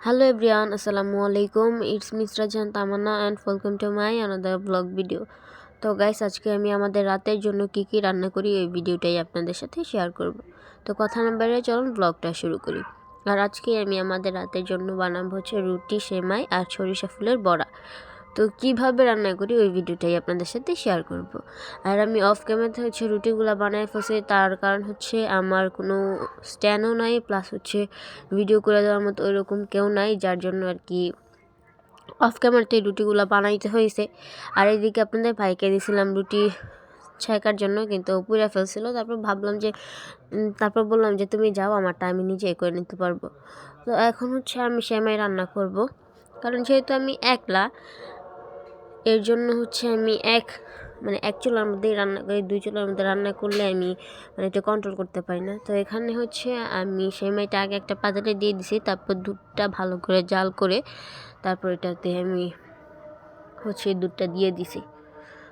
Hello everyone আসসালামু আলাইকুম it's Misra Jahan Tamanna and welcome to my another blog video তো guys আজকে আমি আমাদের রাতের জন্য কি কি রান্না করি ওই ভিডিওটাই আপনাদের সাথে শেয়ার করব। তো কথা নাম্বারে চলুন ব্লগটা শুরু করি। আর আজকে আমি আমাদের রাতের জন্য বানাবো হচ্ছে রুটি, সেমাই আর সরিষা ফুলের বড়া। তো কীভাবে রান্না করি ওই ভিডিওটাই আপনাদের সাথে শেয়ার করব। আর আমি অফ ক্যামেরাতে হচ্ছে রুটিগুলো বানায় ফসে তার কারণ হচ্ছে আমার কোনো স্ট্যান্ডও নাই প্লাস হচ্ছে ভিডিও করে দেওয়ার মতো ওইরকম কেউ নাই, যার জন্য আর কি অফ ক্যামেরাতে রুটিগুলো বানাইতে হয়েছে। আর এইদিকে আপনাদের ভাইকে দিয়েছিলাম রুটি ছেঁকার জন্য, কিন্তু পুড়ে ফেলছিল। তারপর ভাবলাম যে তারপর বললাম যে, তুমি যাও, আমারটা আমি নিজে করে নিতে পারব। তো এখন হচ্ছে আমি সেমাই রান্না করব। কারণ যেহেতু আমি একলা এর জন্য হচ্ছে আমি এক মানে এক চুলার মধ্যেই রান্না করি দুই চুলার মধ্যে রান্না করলে আমি মানে এটা কন্ট্রোল করতে পারি না। তো এখানে হচ্ছে আমি সেমাইটা আগে একটা পাতাতে দিয়ে দিছি, তারপর দুধটা ভালো করে জাল করে তারপর এটাতে আমি হচ্ছে দুধটা দিয়ে দিছি।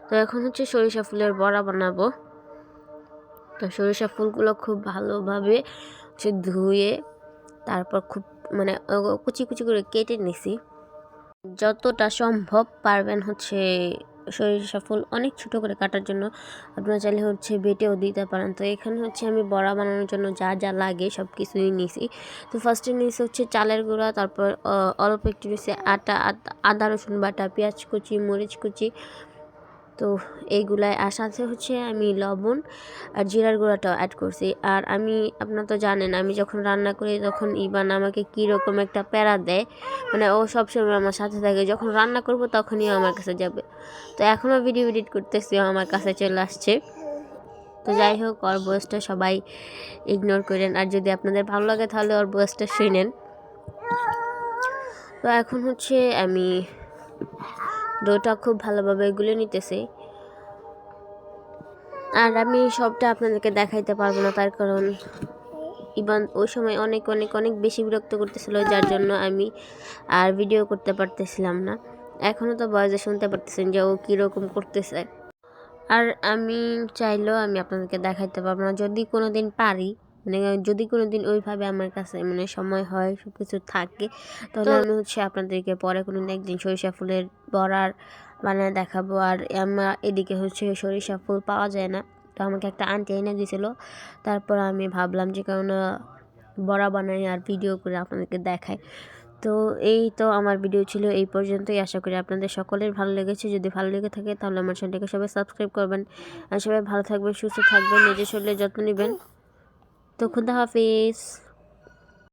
তো এখন হচ্ছে সরিষা ফুলের বড়া বানাবো। তো সরিষা ফুলগুলো খুব ভালোভাবে হচ্ছে ধুয়ে তারপর খুব মানে কুচি কুচি করে কেটে নিছি। যতটা সম্ভব পারবেন হচ্ছে সরিষা সফল অনেক ছোট করে কাটার জন্য। আপনারা চাইলে হচ্ছে বেটেও দিতে পারেন। তো এখানে হচ্ছে আমি বড়া বানানোর জন্য যা যা লাগে সব কিছুই নিছি। তো ফার্স্টে নিয়েছি হচ্ছে চালের গুঁড়া, তারপর অল্প একটু নিয়েছি আটা আদা, রসুন বাটা, পেঁয়াজ কুচি, মরিচ কুচি তো এইগুলাই আর সাথে হচ্ছে আমি লবণ আর জিরার গুঁড়াটাও অ্যাড করছি। আর আমি, আপনার তো জানেন, আমি যখন রান্না করি তখন ইবান আমাকে কীরকম একটা প্যারা দেয় মানে ও সবসময় আমার সাথে থাকে, যখন রান্না করব তখনই আমার কাছে যাবে। তো এখনও ভিডিও এডিট করতেছি আমার কাছে চলে আসছে। তো যাই হোক, ওর বয়সটা সবাই ইগনোর করেন। আর যদি আপনাদের ভালো লাগে তাহলে ওর বয়সটা শুনেন। তো এখন হচ্ছে আমি ডোটা খুব ভালোভাবে গুলে নিতেছে। আর আমি সবটা আপনাদেরকে দেখাইতে পারব না, তার কারণ ইবান ওই সময় অনেক অনেক অনেক বেশি বিরক্ত করতেছিল, যার জন্য আমি আর ভিডিও করতে পারতেছিলাম না। এখনও তো বয়সে শুনতে পারতেছেন যে ও কীরকম করতেছে। আর আমি চাইলেও আমি আপনাদেরকে দেখাইতে পারব না, যদি কোনো দিন পারি। মানে যদি কোনো দিন ওইভাবে আমার কাছে মানে সময় হয় সব কিছু থাকে তাহলে আমি হচ্ছে আপনাদেরকে পরে কোনো দিন একদিন সরিষা ফুলের বড়ার বানায় দেখাবো। আর আমার এদিকে হচ্ছে সরিষা ফুল পাওয়া যায় না তো আমাকে একটা আন্টি এনে দিয়েছিলো। তারপর আমি ভাবলাম যে কারণ বড়া বানাই আর ভিডিও করে আপনাদেরকে দেখাই। তো এই তো আমার ভিডিও ছিল এই পর্যন্তই। আশা করি আপনাদের সকলের ভালো লেগেছে। যদি ভালো লেগে থাকে তাহলে আমার চ্যানেলটাকে সবাই সাবস্ক্রাইব করবেন। আর সবাই ভালো থাকবেন সুস্থ থাকবেন নিজের শরীরে যত্ন নেবেন। তো খুদা হাফিজ।